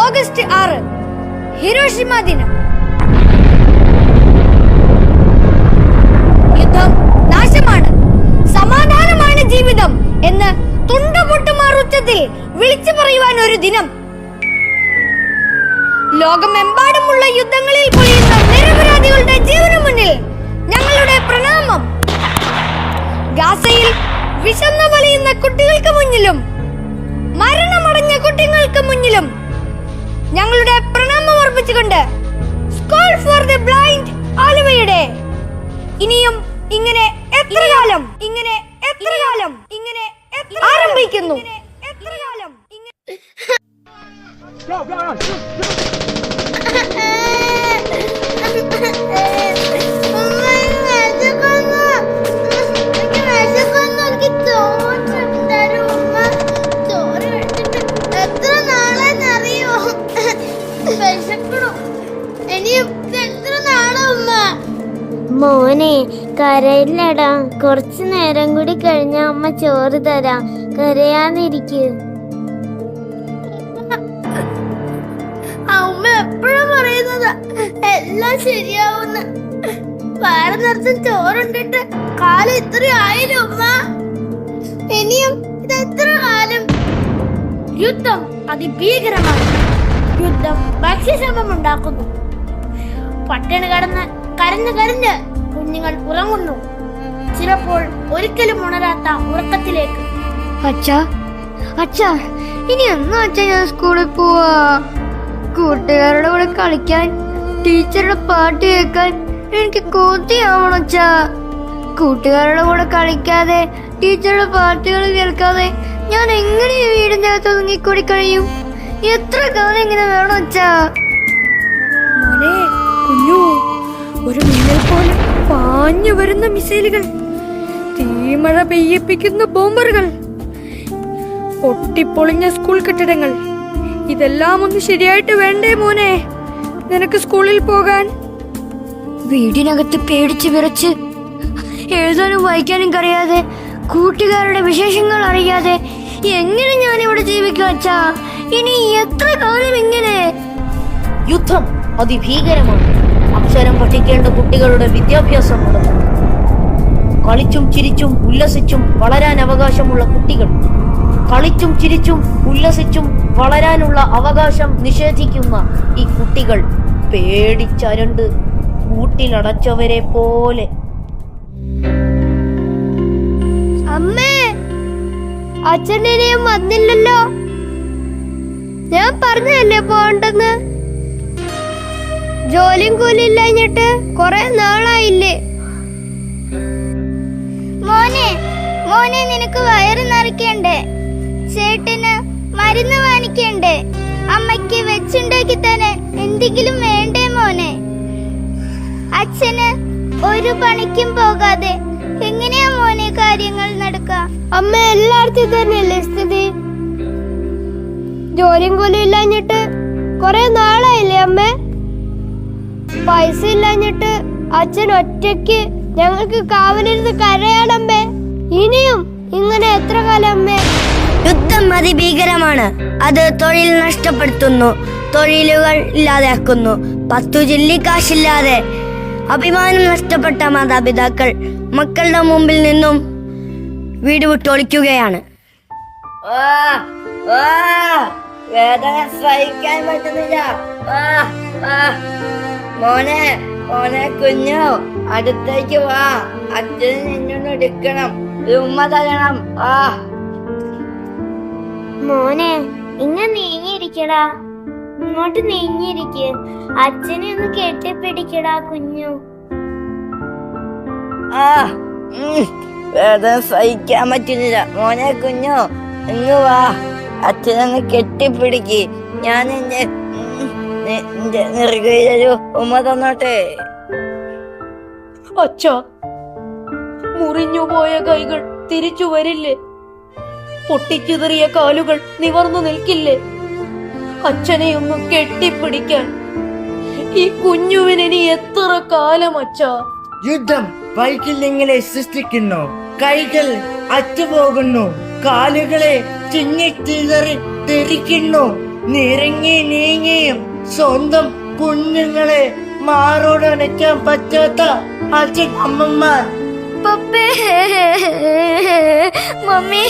August ആറ് Hiroshima ദിനം. യുദ്ധം നാശമാണ് സമാധാനമാണ് ജീവിതം എന്ന് തുണ്ടപൊട്ടുമാർ ഉച്ചത്തിൽ വിളിച്ചു പറയുവാൻ ഒരു ദിനം. ലോകമെമ്പാടുമുള്ള യുദ്ധങ്ങളിൽ പൊഴിയുന്ന നിരപരാധികളുടെ ജീവനു മുന്നിൽ ഞങ്ങളുടെ പ്രണാമം. ഗാസയിൽ വിശന്നു വലിയുന്ന കുട്ടികൾക്ക് മുന്നിലും മരണമടഞ്ഞ കുട്ടികൾക്ക് ഞങ്ങളുടെ പ്രണാമം അർപ്പിച്ചുകൊണ്ട് സ്കൂൾ ഫോർ ദി ബ്ലൈൻഡ് ആലുവയുടെ. ഇനിയും ഇങ്ങനെ എത്ര കാലം? ഇങ്ങനെ എത്ര കാലം? ഇങ്ങനെ ആരംഭിക്കുന്നു. എത്ര കാലം? ഇങ്ങനെ മോനെ കരയില്ലടാ. കുറച്ചു നേരം കൂടി കഴിഞ്ഞ അമ്മ ചോറ് തരാം. കരയാന്നിരിക്ക് അമ്മ എപ്പോഴും പറയുന്നതാ? എല്ലാം ശരിയാവുന്ന. വേറെ നിറച്ചും ചോറുണ്ടിട്ട് കാലം ഇത്ര ആയില്ലേ ഉമ്മ? ഇനിയും ഇത് എത്ര കാലം? യുദ്ധം അതിഭീകരമാണ്. യുദ്ധം ഭക്ഷ്യക്ഷമം ഉണ്ടാക്കുന്നു. പട്ടിണി കടന്ന് കരഞ്ഞ് കരഞ്ഞ് കുഞ്ഞുങ്ങൾ ഉറങ്ങുന്നു. ചിലപ്പോൾ ഒരിക്കലും ഉണരാത്ത ഉറക്കത്തിലേക്ക്. അച്ഛാ അച്ഛാ ഇനി എന്നാ അച്ഛാ ഞാൻ സ്കൂളിൽ പോവാ? കൂട്ടുകാരുടെ കൂടെ കളിക്കാൻ ടീച്ചറുടെ പാട്ട് കേൾക്കാൻ എനിക്ക് കൊതിയാവണം അച്ഛാ. കൂട്ടുകാരുടെ കൂടെ കളിക്കാതെ ടീച്ചറുടെ പാട്ടുകൾ കേൾക്കാതെ ഞാൻ എങ്ങനെ വീടിന്റെ അകത്ത് ഒതുങ്ങിക്കൂടി കഴിയും? എത്ര കാലം ഇങ്ങനെ വേണം അച്ഛാ? കുഞ്ഞു. ഒരു മിന്നൽ പോലെ പാഞ്ഞു വരുന്ന മിസൈലുകൾ. തീമഴ പെയ്യിപ്പിക്കുന്ന ബോംബറുകൾ. പൊട്ടിപ്പൊളിഞ്ഞ സ്കൂൾ കെട്ടിടങ്ങൾ. ഇതെല്ലാം ഒന്ന് ശരിയായിട്ട് വേണ്ടേ മോനെ? നിനക്ക് സ്കൂളിൽ പോകാൻ? വീടിനകത്ത് പേടിച്ച് വിറച്ച് എഴുതാനും വായിക്കാനും കറിയാതെ കൂട്ടുകാരുടെ വിശേഷങ്ങൾ അറിയാതെ എങ്ങനെ ഞാൻ ഇവിടെ ജീവിക്കും ഇനി എത്ര കാലം അതിഭീകരമാണ്. അക്ഷരം പഠിക്കേണ്ട കുട്ടികളുടെ വിദ്യാഭ്യാസം മുടങ്ങുന്നു കളിച്ചും ചിരിച്ചും ഉല്ലസിച്ചും വളരാൻ അവകാശമുള്ള കുട്ടികൾ. കളിച്ചും ചിരിച്ചും ഉല്ലസിച്ചും വളരാനുള്ള അവകാശം നിഷേധിക്കുന്ന ഈ കുട്ടികൾ പേടിച്ചരണ്ട് കൂട്ടിലടച്ചവരെ പോലെ. അമ്മേ അച്ഛനെയും വന്നില്ലല്ലോ. ഞാൻ പറഞ്ഞല്ലേ പോണ്ടെന്ന് ജോലിയും കൂലിയില്ലഞ്ഞിട്ട് കൊറേ നാളായില്ലേ? മോനെ മോനെ നിനക്ക് വയറ് നിറയ്ക്കണ്ടേ? ചേട്ടന് മരുന്ന് വാങ്ങിക്കണ്ടേ? അമ്മയ്ക്ക് വെച്ചുണ്ടാക്കി തന്നെ എന്തെങ്കിലും വേണ്ടേ മോനെ? അച്ഛന് ഒരു പണിക്കും പോകാതെ എങ്ങനെയാ മോനെ കാര്യങ്ങൾ നടക്ക? അമ്മ എല്ലായിടത്തും തന്നെയല്ലേ സ്ഥിതി? ജോലിയും കൂലിയും ഇല്ലാഞ്ഞിട്ട് കൊറേ നാളായില്ലേ അമ്മ? പൈസ ഇല്ലാഞ്ഞിട്ട് അച്ഛൻ ഒറ്റയ്ക്ക് ഞങ്ങൾക്ക് കാവലിരുന്ന് കരയാണമ്മേ. ഇനിയും ഇങ്ങനെ എത്ര കാലം അമ്മേ? യുദ്ധം അതിഭീകരമാണ്. അത് തൊഴിൽ നഷ്ടപ്പെടുത്തുന്നു. തൊഴിലുകൾ ഇല്ലാതാക്കുന്നു. പത്തു ജില്ലിക്കാശില്ലാതെ അഭിമാനം നഷ്ടപ്പെട്ട മാതാപിതാക്കൾ മക്കളുടെ മുമ്പിൽ നിന്നും വീട് വിട്ടൊളിക്കുകയാണ്. വേദന സഹിക്കാൻ പറ്റുന്നില്ല. മോനെ മോനെ കുഞ്ഞു അടുത്തേക്ക് വാ. അച്ഛന് നിന്നൊന്ന് എടുക്കണം. ഉമ്മ തരണം. ആ മോനെ ഇങ്ങ നീങ്ങിയിരിക്കടാ. ഇങ്ങോട്ട് നീങ്ങിയിരിക്ക്. അച്ഛനെ ഒന്ന് കെട്ടിപ്പിടിക്കടാ കുഞ്ഞു. ആ വേദന സഹിക്കാൻ പറ്റുന്നില്ല. മോനെ കുഞ്ഞു ഇങ്ങ് വാ. അച്ഛനൊന്ന് കെട്ടിപ്പിടിക്ക്. ഞാൻ എന്റെ ഉമ്മ തന്നോട്ടെ. അച്ഛ മുറിഞ്ഞുപോയ കൈകൾ തിരിച്ചു വരില്ലേ? പൊട്ടിച്ചുതറിയ കാലുകൾ നിവർന്നു നിൽക്കില്ലേ? അച്ഛനെ ഒന്ന് കെട്ടിപ്പിടിക്കാൻ ഈ കുഞ്ഞുവിന് ഇനി എത്ര കാലം അച്ഛ? യുദ്ധം വൈകല്യങ്ങളെ സൃഷ്ടിക്കുന്നു. കൈകൾ അറ്റുപോകുന്നു. കാലുകളെ ചിന്നിച്ചിതറി തെറിക്കുന്നു. നിരങ്ങി നീങ്ങിയും സ്വന്തം കുഞ്ഞുങ്ങളെ മാറോടനയ്ക്കാൻ പറ്റാത്ത അച്ഛൻ അമ്മമാർ. പപ്പേ മമ്മി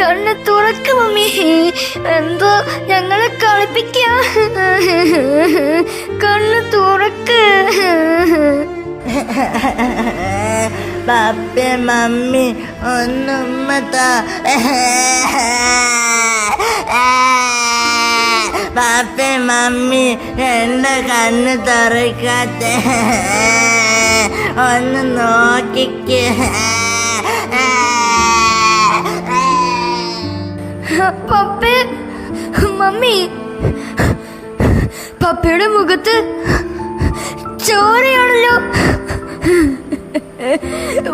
കണ്ണ് തുറക്ക് മമ്മി. എന്തോ ഞങ്ങളെ കളിപ്പിക്ക. കണ്ണ് തുറക്ക്. പപ്പ മമ്മി ഒന്നുമ്മത്ത പപ്പ മമ്മി എന്റെ കണ്ണ് തുറക്കാത്ത. ഒന്ന് നോക്കിക്ക്. പപ്പേ മമ്മി പപ്പയുടെ മുഖത്ത് ചോരയാണല്ലോ.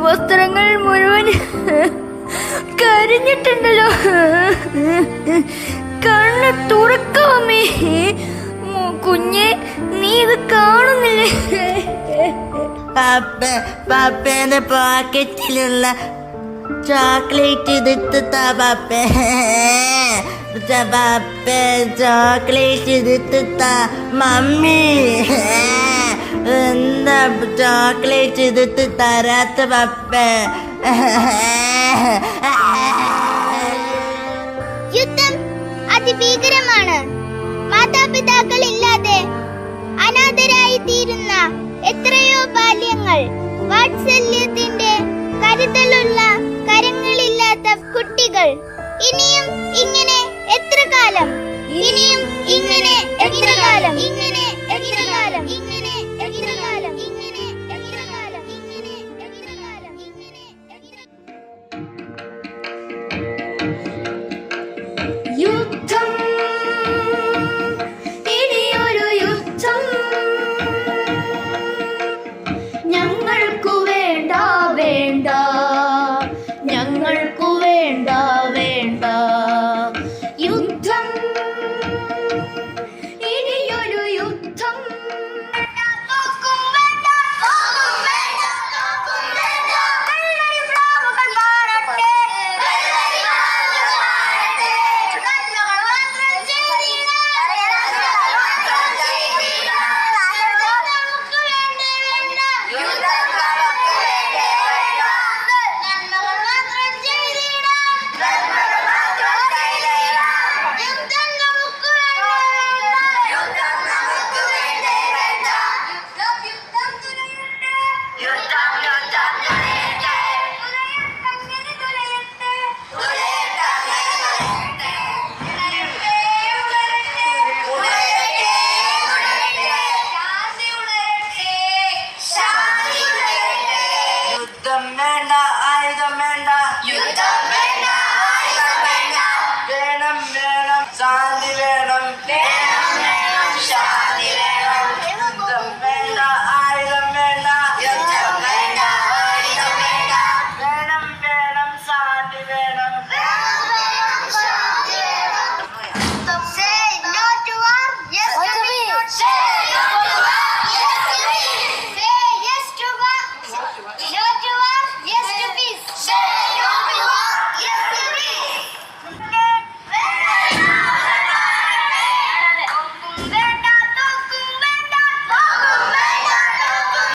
വസ്ത്രങ്ങൾ മുഴുവൻ കരിഞ്ഞിട്ടുണ്ടല്ലോ. കണ്ണ് തുറക്കാമേ കുഞ്ഞെ നീ ഇത് കാണുന്നില്ലേ? പപ്പ പപ്പേന്റെ പോക്കറ്റിലുള്ള ചോക്ലേറ്റ് ഇതിട്ടാ പപ്പേ. പപ്പ ചോക്ലേറ്റ് ഇതിട്ടാ മമ്മി. എന്താ ചോക്ലേറ്റ് ഇതിട്ട് തരാത്ത പപ്പ? അതിഭീകരമാണ്. മാതാപിതാക്കൾ ഇല്ലാതെ അനാഥരായി തീരുന്ന എത്രയോ ബാല്യങ്ങൾ വാത്സല്യത്തിന്റെ കരുതലുള്ള കരങ്ങളില്ലാത്ത കുട്ടികൾ. ഇനിയും ഇങ്ങനെ എത്ര കാലം? ഇനിയും ഇങ്ങനെ എത്ര കാലം? ഇങ്ങനെ